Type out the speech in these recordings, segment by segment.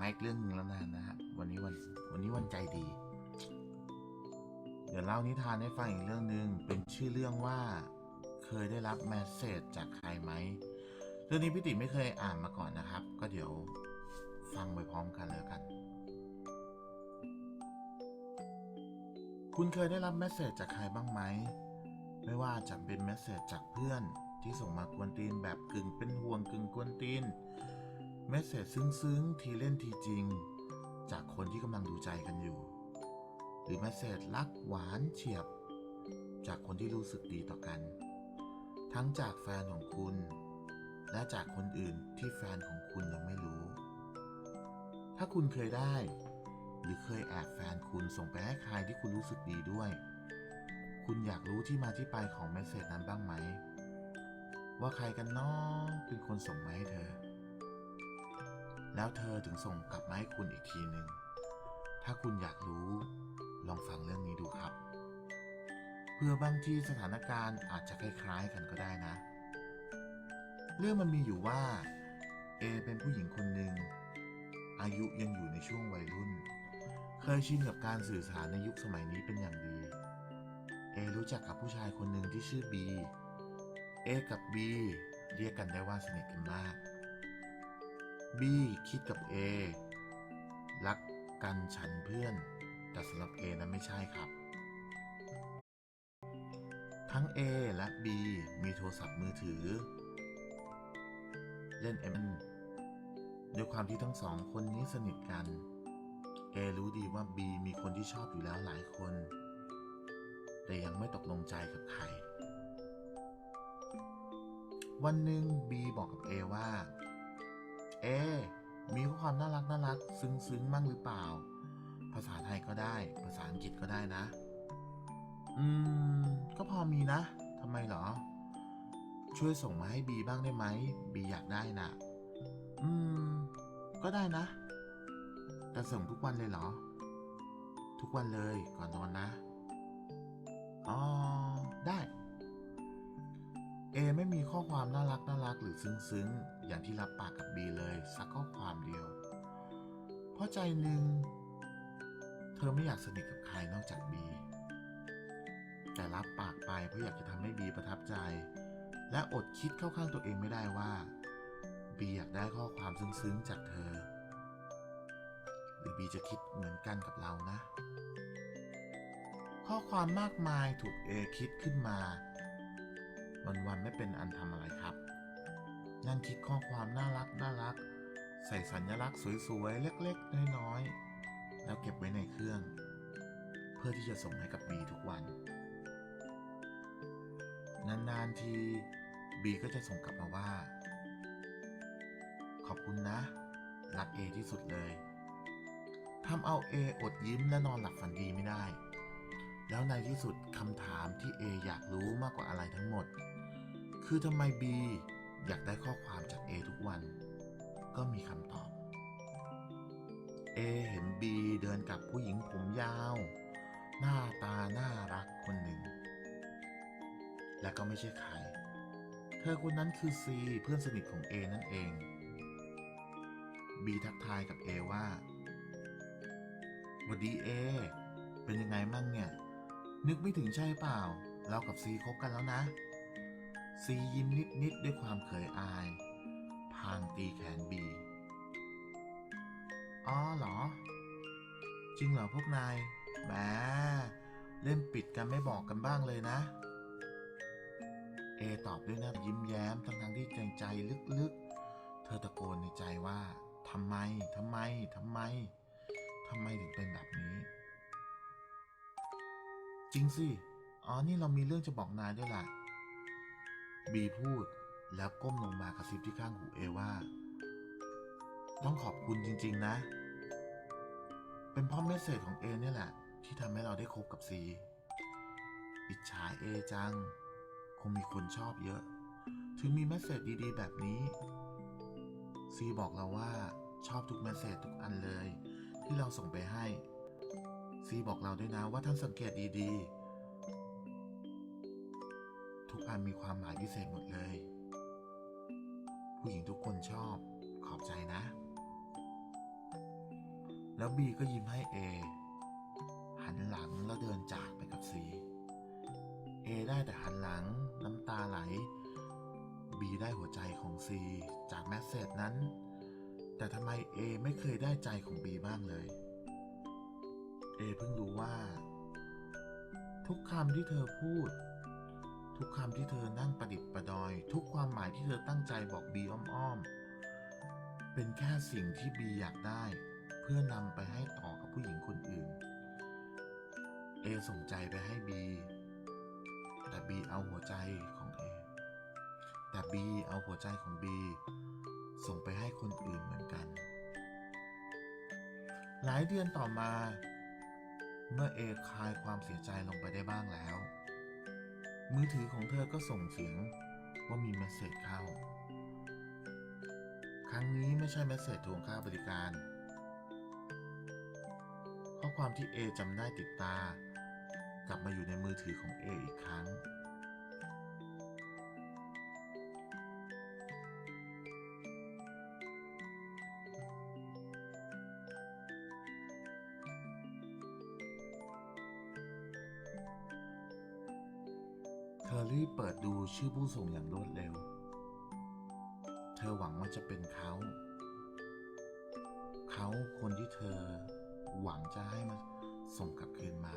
มาอีกเรื่องนึงแล้วนะนะฮะวันนี้วันวันนี้วันใจดี เดี๋ยวเล่านิทานให้ฟังอีกเรื่องหนึ่งเป็นชื่อเรื่องว่า เคยได้รับแมสเซจจากใครไหมเรื่องนี้พี่ติไม่เคยอ่านมาก่อนนะครับ ก็เดี๋ยวฟังไปพร้อมกันแล้วกัน คุณเคยได้รับแมสเซจจากใครบ้างไหมไม่ว่าจะเป็นแมสเซจจากเพื่อนที่ส่งมากวนตีนแบบกึ่งเป็นห่วงกึ่งกวนตีน แมสเซจซึ้งๆ ทีเล่นทีจริง จากคนที่กำลังดูใจกันอยู่ หรือแมสเซจรักหวานเฉียบ จากคนที่รู้สึกดีต่อกัน ทั้งจากแฟนของคุณ และจากคนอื่นที่แฟนของคุณยังไม่รู้ ถ้าคุณเคยได้ หรือเคยแอบแฟนคุณส่งไปให้ใครที่คุณรู้สึกดีด้วย คุณอยากรู้ที่มาที่ไปของเมสเซจนั้นบ้างไหม ว่าใครกันน้องเป็นคนส่งมาให้เธอ แล้วเธอถึงส่งกลับมาให้คุณอีกทีหนึ่งถ้าคุณอยากรู้ ลองฟังเรื่องนี้ดูครับ เพื่อบางทีสถานการณ์อาจจะคล้ายๆกันก็ได้นะ เรื่องมันมีอยู่ว่า เอเป็นผู้หญิงคนหนึ่ง อายุยังอยู่ในช่วงวัยรุ่น เคยชินกับการสื่อสารในยุคสมัยนี้เป็นอย่างดี เอรู้จักกับผู้ชายคนหนึ่งที่ชื่อบี เอกับบีเรียกกันได้ว่าสนิทกันมาก บีคิดกับเอรักกันฉันเพื่อน แต่สำหรับเอนั้นไม่ใช่ครับ ทั้ง A และ B มีโทรศัพท์มือถือ เล่นเอ็มด้วยความที่ทั้งสองคนนี้สนิทกัน A รู้ดีว่า B มีคนที่ชอบอยู่แล้วหลายคน แต่ยังไม่ตกลงใจกับใคร วันหนึ่ง B บอกกับ A ว่า เอ มีข้อความน่ารักน่ารัก ซึ้งซึ้งมั่งหรือเปล่า ภาษาไทยก็ได้ ภาษาอังกฤษก็ได้นะ อืม ก็พอมีนะทำไมเหรอ ช่วยส่งมาให้บีบ้างได้ไหมบีอยากได้นะ่ะ อืม ก็ได้นะ แต่ส่งทุกวันเลยเหรอ ทุกวันเลยก่อนนอนนะอ๋อ เอไม่มีข้อความน่ารักน่ารักหรือซึ้งๆ อย่างที่รับปากกับบีเลยสักข้อความเดียว เพราะใจหนึ่ง เธอไม่อยากสนิทกับใครนอกจากบีแต่รับปากไปเพราะอยากจะทำให้บีประทับใจ และอดคิดเข้าข้างตัวเองไม่ได้ว่าบีอยากได้ข้อความซึ้งๆ จากเธอ หรือบีจะคิดเหมือนกันกับเรานะ ข้อความมากมายถูกเอคิดขึ้นมา วันๆไม่เป็นอันทำอะไรครับ นั่งคิดข้อความน่ารักน่ารัก ใส่สัญลักษณ์สวยๆ เล็กๆ น้อยๆ แล้วเก็บไว้ในเครื่อง เพื่อที่จะส่งให้กับบีทุกวัน นานๆทีบีก็จะส่งกลับมาว่า ขอบคุณนะ รักเอที่สุดเลยทำเอาเออดยิ้มและนอนหลับฝันดีไม่ได้แล้วในที่สุดคำถามที่เออยากรู้มากกว่าอะไรทั้งหมด คือทำไมบีอยากได้ข้อความจากเอทุกวัน ก็มีคำตอบเอเห็นบีเดินกับผู้หญิงผมยาว หน้าตาน่ารักคนหนึ่ง และก็ไม่ใช่ใคร เธอคนนั้นคือซีเพื่อนสนิทของเอนั่นเองบีทักทายกับเอว่าวัดดีเอ เป็นยังไงมั่งเนี่ย นึกไม่ถึงใช่เปล่า เรากับซีคบกันแล้วนะ ซียิ้มนิด ๆ ด้วยความเขยอาย พางตีแขนบี อ๋อเหรอ จริงเหรอพวกนายแหมเล่นปิดกันไม่บอกกันบ้างเลยนะ เอตอบด้วยหน้ายิ้มแย้มทั้งทั้งที่ใจใจลึก ๆ เธอตะโกนในใจว่าทำไมทำไมทำไมทำไมถึงเป็นแบบนี้ จริงสิ อ๋อ นี่เรามีเรื่องจะบอกนายด้วยล่ะ บีพูดแล้วก้มลงมากระซิบที่ข้างหูเอว่า ต้องขอบคุณจริง ๆ นะ เป็นเพราะเมสเซจของเอเนี่ยแหละ ที่ทำให้เราได้คบกับซี อิจฉาเอจัง คงมีคนชอบเยอะ ถึงมีเมสเซจดีๆ แบบนี้ ซีบอกเราว่าชอบทุกเมสเซจทุกอันเลย ที่เราส่งไปให้ ซีบอกเราด้วยนะว่าท่านสังเกตดีๆ ทุกอันมีความหมายพิเศษหมดเลย ผู้หญิงทุกคนชอบ ขอบใจนะ แล้วบีก็ยิ้มให้เอ หันหลังแล้วเดินจากไปกับซีเอได้แต่หันหลังน้ำตาไหล บีได้หัวใจของซีจากแมสเซจนั้น แต่ทำไมเอไม่เคยได้ใจของบีบ้างเลยเอเพิ่งรู้ว่า ทุกคำที่เธอพูด ทุกคำที่เธอนั่งประดิษฐ์ประดอย ทุกความหมายที่เธอตั้งใจบอกบีอ้อมๆ เป็นแค่สิ่งที่บีอยากได้ เพื่อนำไปให้ต่อกับผู้หญิงคนอื่น เอส่งใจไปให้บีแต่บีเอาหัวใจของเอแต่บีเอาหัวใจของบีส่งไปให้คนอื่นเหมือนกัน หลายเดือนต่อมา เมื่อเอคลายความเสียใจลงไปได้บ้างแล้ว มือถือของเธอก็ส่งเสียงว่ามีเมสเซจเข้า ครั้งนี้ไม่ใช่เมสเซจทวงค่าบริการ ข้อความที่เอจำได้ติดตากลับมาอยู่ในมือถือของเออีกครั้ง อรีบเปิดดูชื่อผู้ส่งอย่างรวดเร็ว เธอหวังว่าจะเป็นเขา เขาคนที่เธอหวังจะให้มาส่งกลับคืนมา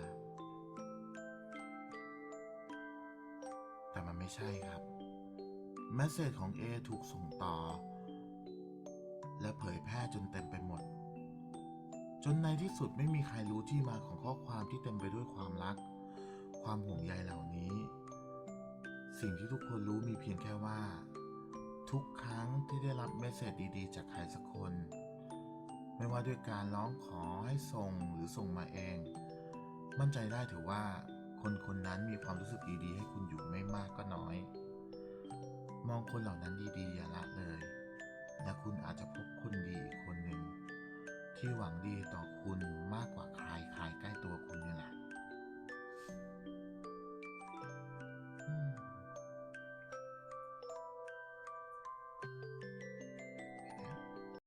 แต่มันไม่ใช่ครับแมสเซจของเอถูกส่งต่อ และเผยแพร่จนเต็มไปหมด จนในที่สุดไม่มีใครรู้ที่มาของข้อความที่เต็มไปด้วยความรัก ความห่วงใยเหล่านี้ สิ่งที่ทุกคนรู้มีเพียงแค่ว่า ทุกครั้งที่ได้รับเมสเซจดีๆ จากใครสักคน ไม่ว่าด้วยการร้องขอให้ส่งหรือส่งมาเอง มั่นใจได้ถือว่า คนคนนั้นมีความรู้สึกดีๆ ให้คุณอยู่ไม่มากก็น้อย มองคนเหล่านั้นดีๆอย่าละเลย และคุณอาจจะพบคนดีอีกคนหนึ่งที่หวังดีต่อ